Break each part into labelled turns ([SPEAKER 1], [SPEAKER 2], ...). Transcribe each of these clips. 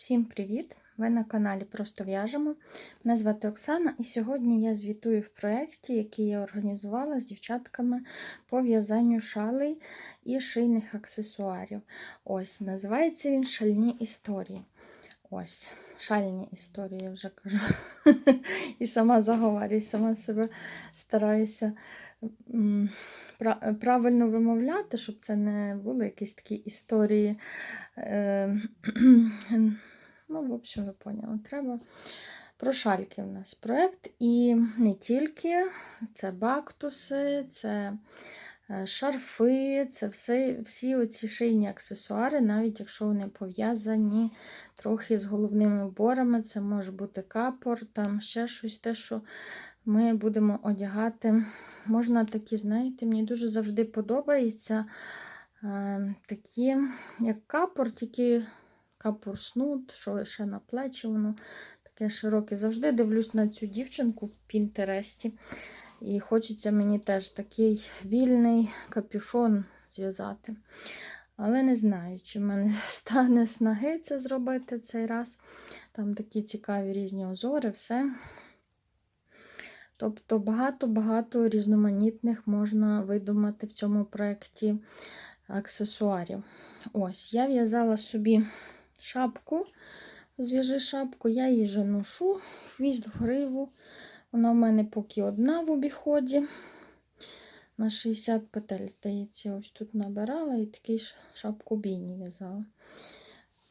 [SPEAKER 1] Всім привіт! Ви на каналі Просто в'яжемо. Мене звати Оксана, і сьогодні я звітую в проєкті, який я організувала з дівчатками по в'язанню шалей і шийних аксесуарів. Ось, називається він Шальні історії. Ось, шальні історії, я вже кажу. І сама заговорюю, сама себе стараюся правильно вимовляти, щоб це не були якісь такі історії. Ну, в общем, ви поняли, треба. Про шальки у нас проєкт. І не тільки це бактуси, це е, шарфи, це все, всі оці шийні аксесуари, навіть якщо вони пов'язані трохи з головними уборами, це може бути капор, там ще щось, те, що ми будемо одягати. Можна такі, знаєте, мені дуже завжди подобається е, такі, як капор, тільки капор снуд, що ще на плечі воно таке широке. Завжди дивлюсь на цю дівчинку в Пінтересті. І хочеться мені теж такий вільний капюшон зв'язати. Але не знаю, чи в мене стане снаги це зробити цей раз. Там такі цікаві різні озори, все. Тобто багато-багато різноманітних можна видумати в цьому проєкті аксесуарів. Ось, я в'язала собі шапку, зв'яжи шапку, я її вже ношу, хвіст гриву. Вона в мене поки одна в обіході. На 60 петель, здається, ось тут набирала і такий шапку бійні в'язала.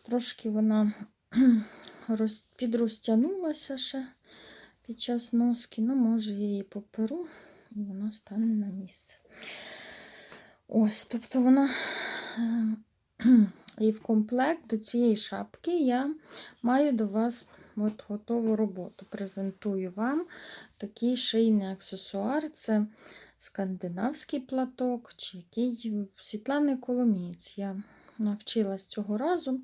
[SPEAKER 1] Трошки вона роз- підрозтягнулася ще під час носки. Ну, може, я її поперу, і вона стане на місце. Ось, тобто вона. І в комплект до цієї шапки я маю до вас от готову роботу. Презентую вам такий шийний аксесуар. Це скандинавський платок, чи який Світлани Коломієць. Я навчилась цього разу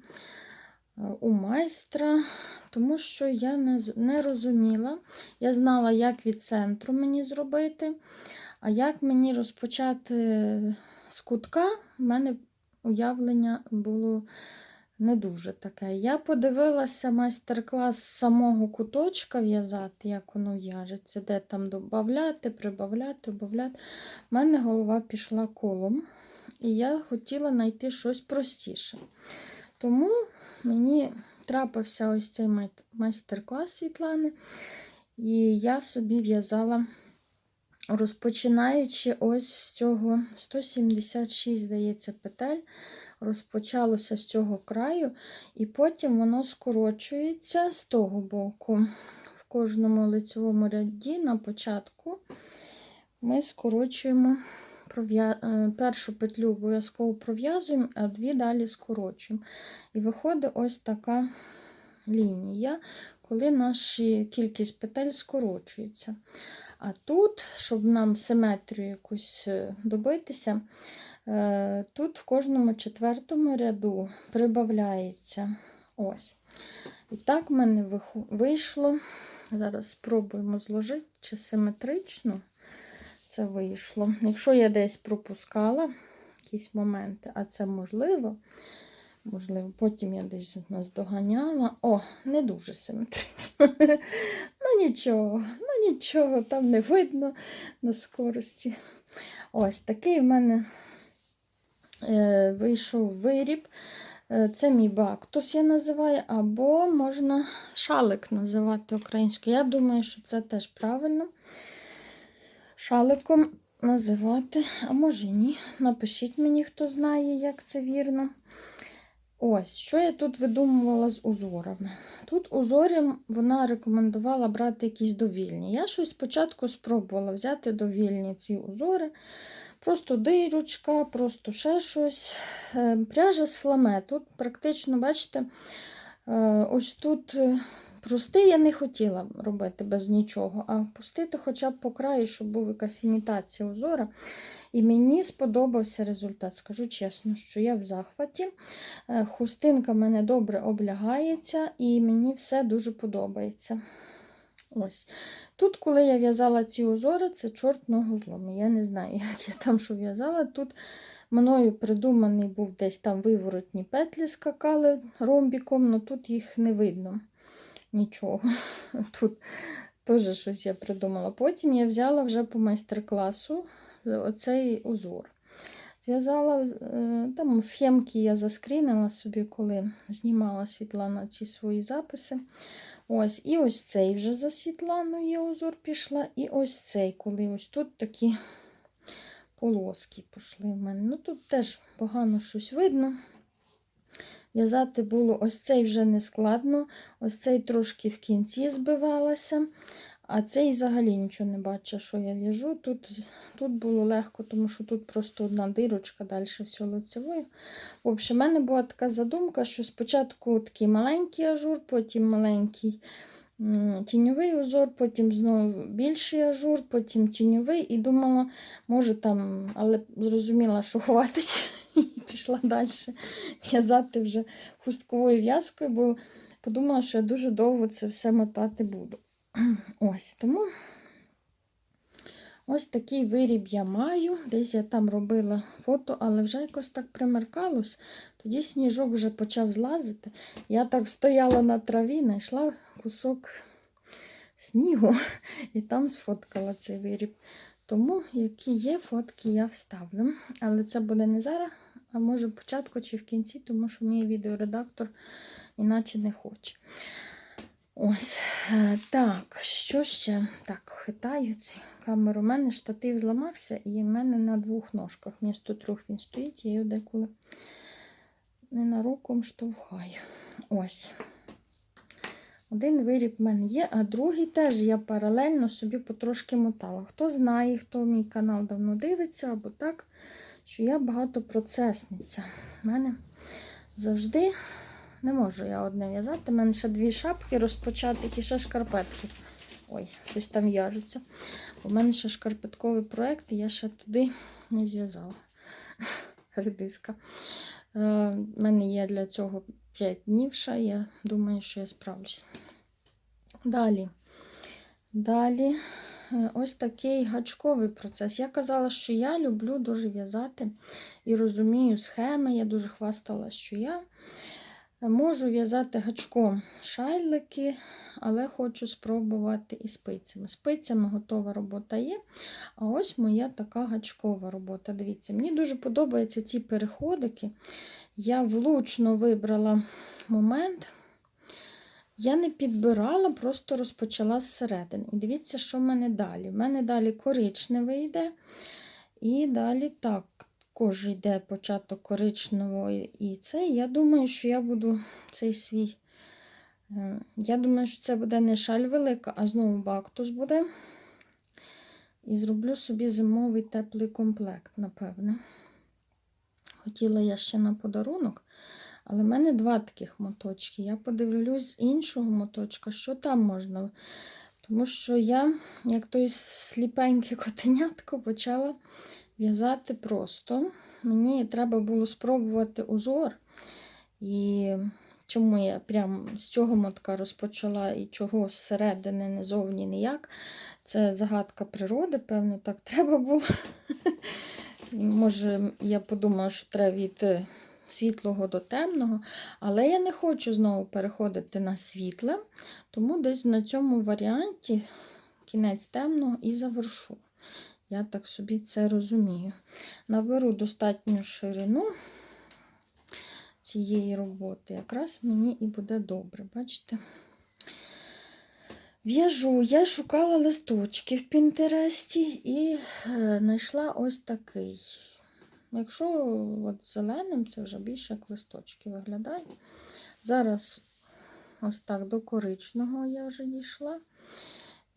[SPEAKER 1] е, у майстра, тому що я не, не розуміла. Я знала, як від центру мені зробити, а як мені розпочати з кутка, в мене уявлення було не дуже таке. Я подивилася майстер-клас з самого куточка в'язати, як воно в'яжеться, де там додати, прибавляти, додати. У мене голова пішла колом, і я хотіла знайти щось простіше. Тому мені трапився ось цей майстер-клас Світлани, і я собі в'язала. Розпочинаючи ось з цього 176, здається, петель, розпочалося з цього краю, і потім воно скорочується з того боку. В кожному лицевому ряді на початку ми скорочуємо е, першу петлю обов'язково пров'язуємо, а дві далі скорочуємо. І виходить ось така лінія, коли наша кількість петель скорочується. А тут, щоб нам симетрію якусь е, добитися, е, тут в кожному четвертому ряду прибавляється ось. І так в мене вийшло. Зараз спробуємо зложити, чи симетрично це вийшло. Якщо я десь пропускала якісь моменти, а це можливо, можливо, потім я десь наздоганяла. О, не дуже симетрично. Ну нічого, ну нічого, там не видно на скорості. Ось такий в мене е, вийшов виріб. Е, Це мій бактус, я називаю, або можна шалик називати українською. Я думаю, що це теж правильно. Шаликом називати, а може ні. Напишіть мені, хто знає, як це вірно. Ось, що я тут видумувала з узорами. Тут узорі вона рекомендувала брати якісь довільні. Я щось спочатку спробувала взяти довільні ці узори. Просто дирочка, просто ще щось. Е, Пряжа з фламе. Тут практично, бачите, е, ось тут простий я не хотіла робити без нічого, а пустити хоча б по краю, щоб була якась імітація узора. І мені сподобався результат. Скажу чесно, що я в захваті. Е, Хустинка мене добре облягається, і мені все дуже подобається. Ось. Тут, коли я в'язала ці узори, це чорт ногу зломить. Я не знаю, як я там що в'язала. Тут Мною придуманий був десь там виворотні петлі скакали ромбіком, але тут їх не видно. Нічого. Тут теж щось я придумала. Потім я взяла вже по майстер-класу оцей узор. Зв'язала е, там схемки я заскрінила собі, коли знімала Світлана ці свої записи. Ось, І ось цей вже за Світланою узор пішла. І ось цей, коли ось тут такі полоски пішли в мене. Ну тут теж погано щось видно. В'язати було ось цей вже не складно, ось цей трошки в кінці збивалася, а цей взагалі нічого не бачу, що я в'яжу. Тут тут було легко, тому що тут просто одна дирочка, далі все лицевою. В общем, в мене була така задумка, що спочатку такий маленький ажур, потім маленький тіньовий узор, потім знову більший ажур, потім тіньовий. І думала, може там, але зрозуміла, що хватить, пішла далі в'язати вже хустковою в'язкою, бо подумала, що я дуже довго це все мотати буду. Ось тому. Ось такий виріб я маю. Десь я там робила фото, але вже якось так примеркалось. Тоді сніжок вже почав злазити. Я так стояла на траві, знайшла кусок снігу і там сфоткала цей виріб. Тому, які є фотки, я вставлю. Але це буде не зараз, а може в початку чи в кінці, тому що мій відеоредактор іначе не хоче. Ось. Е, так, що ще? Так, хитаю ці камеру. У мене штатив зламався, і в мене на двох ножках. Місто трьох він стоїть, я його деколи ненароком штовхаю. Ось. Один виріб в мене є, а другий теж я паралельно собі потрошки мотала. Хто знає, хто мій канал давно дивиться, або так, що я багатопроцесниця. У мене завжди не можу я одне в'язати. У мене ще дві шапки розпочати і ще шкарпетки. Ой, щось там в'яжуться. У мене ще шкарпетковий проєкт, і я ще туди не зв'язала. Редиска. У е, мене є для цього 5 днів ще, я думаю, що я справлюсь. Далі. Далі ось такий гачковий процес. Я казала, що я люблю дуже в'язати і розумію схеми. Я дуже хвастала, що я можу в'язати гачком шайлики, але хочу спробувати і спицями. Спицями готова робота є. А ось моя така гачкова робота. Дивіться, мені дуже подобаються ці переходики. Я влучно вибрала момент. Я не підбирала, просто розпочала зсередини. І дивіться, що в мене далі. У мене далі коричневий йде. І далі так, також йде початок коричневої і цей. Я думаю, що я буду цей свій. Е, я думаю, що це буде не шаль велика, а знову бактус буде. І зроблю собі зимовий теплий комплект, напевне. Хотіла я ще на подарунок, але в мене два таких моточки. Я подивлюсь з іншого моточка, що там можна. Тому що я, як той сліпеньке котенятко, почала в'язати просто. Мені треба було спробувати узор. І чому я прямо з цього мотка розпочала і чого зсередини, не зовні ніяк. Це загадка природи, певно, так треба було. Може, я подумала, що треба е, світлого до темного, але я не хочу знову переходити на світле, тому десь на цьому варіанті кінець темного і завершу. Я так собі це розумію. Наберу достатню ширину цієї роботи. Якраз мені і буде добре, бачите? В'яжу, я шукала листочки в Пінтересті і е, знайшла ось такий. Якщо от зеленим, це вже більше як листочки виглядає. Зараз ось так до коричного я вже дійшла.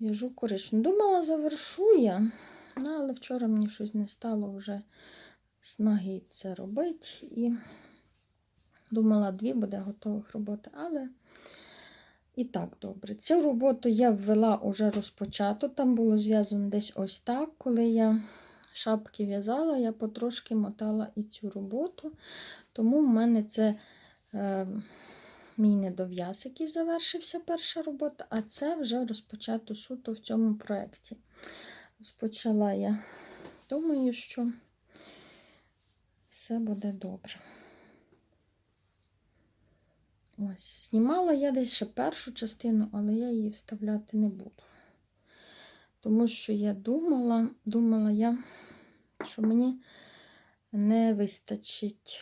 [SPEAKER 1] В'яжу коричну. Думала, завершу я. Ну, але вчора мені щось не стало вже снаги це робити. І думала, дві буде готових роботи, але і так добре. Цю роботу я ввела уже розпочату. Там було зв'язано десь ось так. Коли я шапки в'язала, я потрошки мотала і цю роботу. Тому в мене це е, мій недов'яз, який завершився перша робота, а це вже розпочато суто в цьому проєкті. Розпочала я. Думаю, що все буде добре. Ось, знімала я десь ще першу частину, але я її вставляти не буду. Тому що я думала, думала я, що мені не вистачить.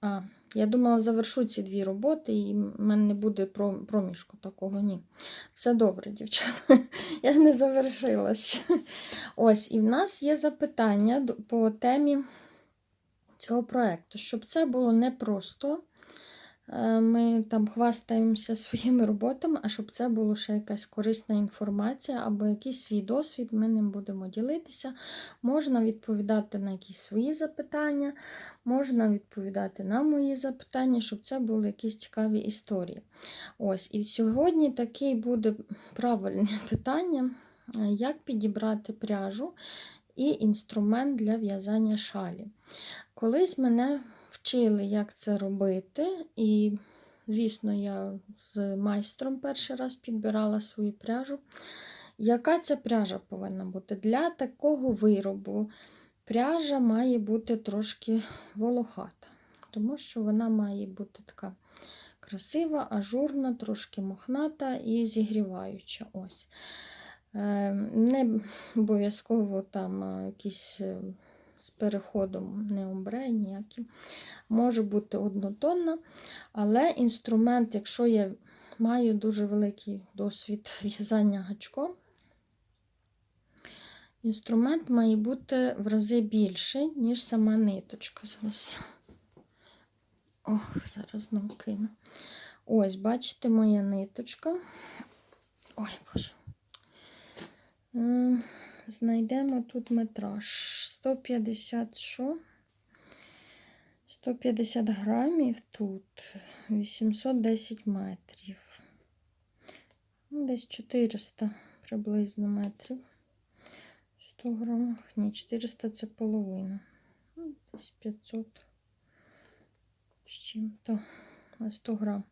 [SPEAKER 1] А, я думала, завершу ці дві роботи, і в мене не буде проміжку такого. Ні. Все добре, дівчата. Я не завершила ще. Ось, і в нас є запитання по темі цього проєкту, щоб це було не просто. е, Ми там хвастаємося своїми роботами, а щоб це було ще якась корисна інформація або якийсь свій досвід, ми ним будемо ділитися. Можна відповідати на якісь свої запитання, можна відповідати на мої запитання, щоб це були якісь цікаві історії. Ось, і сьогодні такий буде правильне питання, е, як підібрати пряжу і інструмент для в'язання шалі. Колись мене вчили, як це робити, і, звісно, я з майстром перший раз підбирала свою пряжу. Яка ця пряжа повинна бути? Для такого виробу пряжа має бути трошки волохата, тому що вона має бути така красива, ажурна, трошки мохната і зігріваюча. Ось. Е, Не обов'язково там якісь е, з переходом не омбре, ніякі. Може бути однотонна, але інструмент, якщо я маю дуже великий досвід в'язання гачком, інструмент має бути в рази більший, ніж сама ниточка. Зараз. Ох, зараз знову кину. Ось, бачите, моя ниточка. Ой, боже. Знайдемо тут метраж. 150 що? 150 грамів тут, 810 метрів. Ну, Десь 400 приблизно метрів. 100 грамах. Ні, 400 це половина. Ну, Десь 500 з чим-то на 100 грам.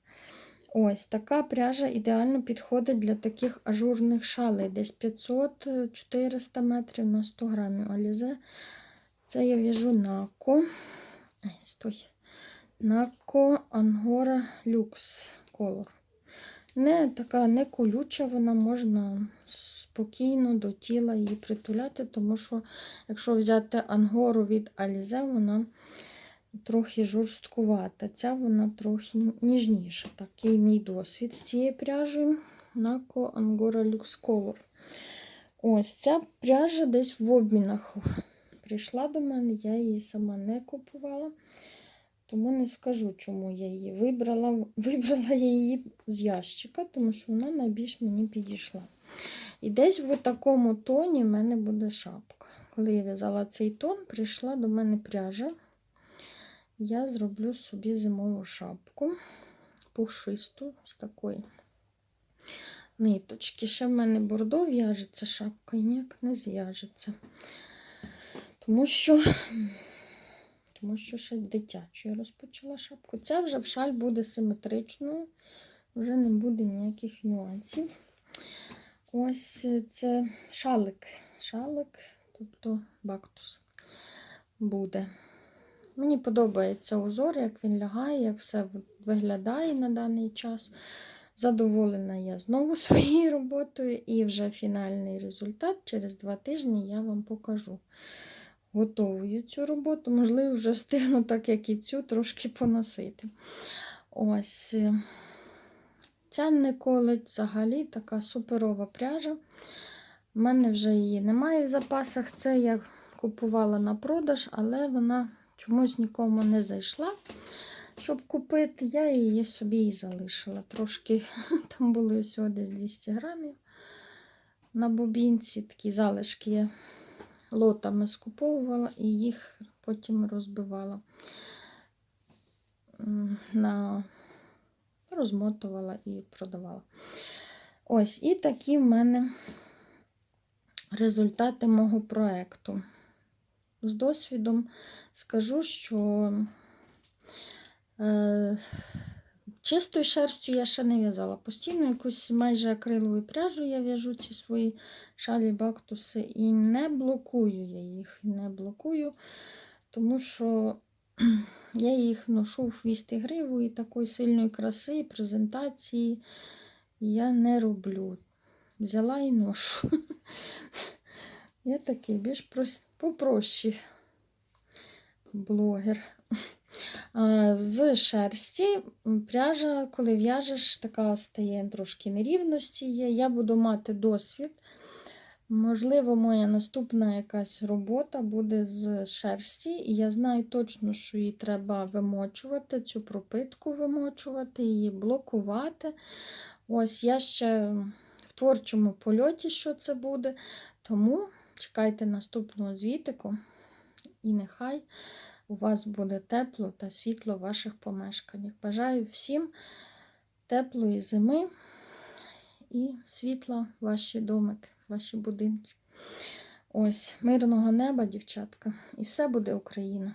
[SPEAKER 1] Ось така пряжа ідеально підходить для таких ажурних шалей. Десь 500-400 метрів на 100 грамів. Алізе це я в'яжу нако. Ай, стой. Нако Ангора Люкс Color. Не така не колюча, вона можна спокійно до тіла її притуляти, тому що, якщо взяти ангору від Алізе, вона трохи жорсткувата. Ця вона трохи ніжніша. Такий мій досвід з цією пряжею Нако Ангора Люкс Color. Ось ця пряжа десь в обмінах прийшла до мене, я її сама не купувала, тому не скажу, чому я її вибрала. Вибрала я її з ящика, тому що вона найбільш мені підійшла. І десь в такому тоні в мене буде шапка. Коли я в'язала цей тон, прийшла до мене пряжа. Я зроблю собі зимову шапку пушисту з такої ниточки. Ще в мене бордо в'яжеться шапка і ніяк не зв'яжеться. Тому що, тому що ще дитячою розпочала шапку. Ця вже шаль буде симетричною, вже не буде ніяких нюансів. Ось це шалик. Шалик, тобто бактус буде. Мені подобається узор, як він лягає, як все виглядає на даний час. Задоволена я знову своєю роботою, і вже фінальний результат через два тижні я вам покажу. Готовую цю роботу, можливо, вже встигну, так як і цю, трошки поносити. Ось ця не колить взагалі така суперова пряжа. У мене вже її немає в запасах. Це я купувала на продаж, але вона чомусь нікому не зайшла, щоб купити. Я її собі і залишила. Трошки там були всього десь 200 грамів на бобінці. Такі залишки я лотами скуповувала і їх потім розбивала на розмотувала і продавала. Ось, і такі в мене результати мого проєкту. З досвідом скажу, що е, чистою шерстю я ще не в'язала. Постійно якусь майже акрилову пряжу я в'яжу ці свої шалі бактуси і не блокую я їх, не блокую, тому що Я їх ношу в хвіст гриву і такої сильної краси, презентації я не роблю. Взяла і ношу. Я такий більш прос- попрощий блогер. З шерсті пряжа, коли в'яжеш, така стає трошки нерівності є. Я буду мати досвід. Можливо, моя наступна якась робота буде з шерсті, і я знаю точно, що її треба вимочувати, цю пропитку вимочувати, її блокувати. Ось я ще в творчому польоті, що це буде. Тому чекайте наступного звітику, і нехай у вас буде тепло та світло в ваших помешканнях. Бажаю всім теплої зими і світла в ваші домики, ваші будинки. Ось, мирного неба, дівчатка, і все буде Україна.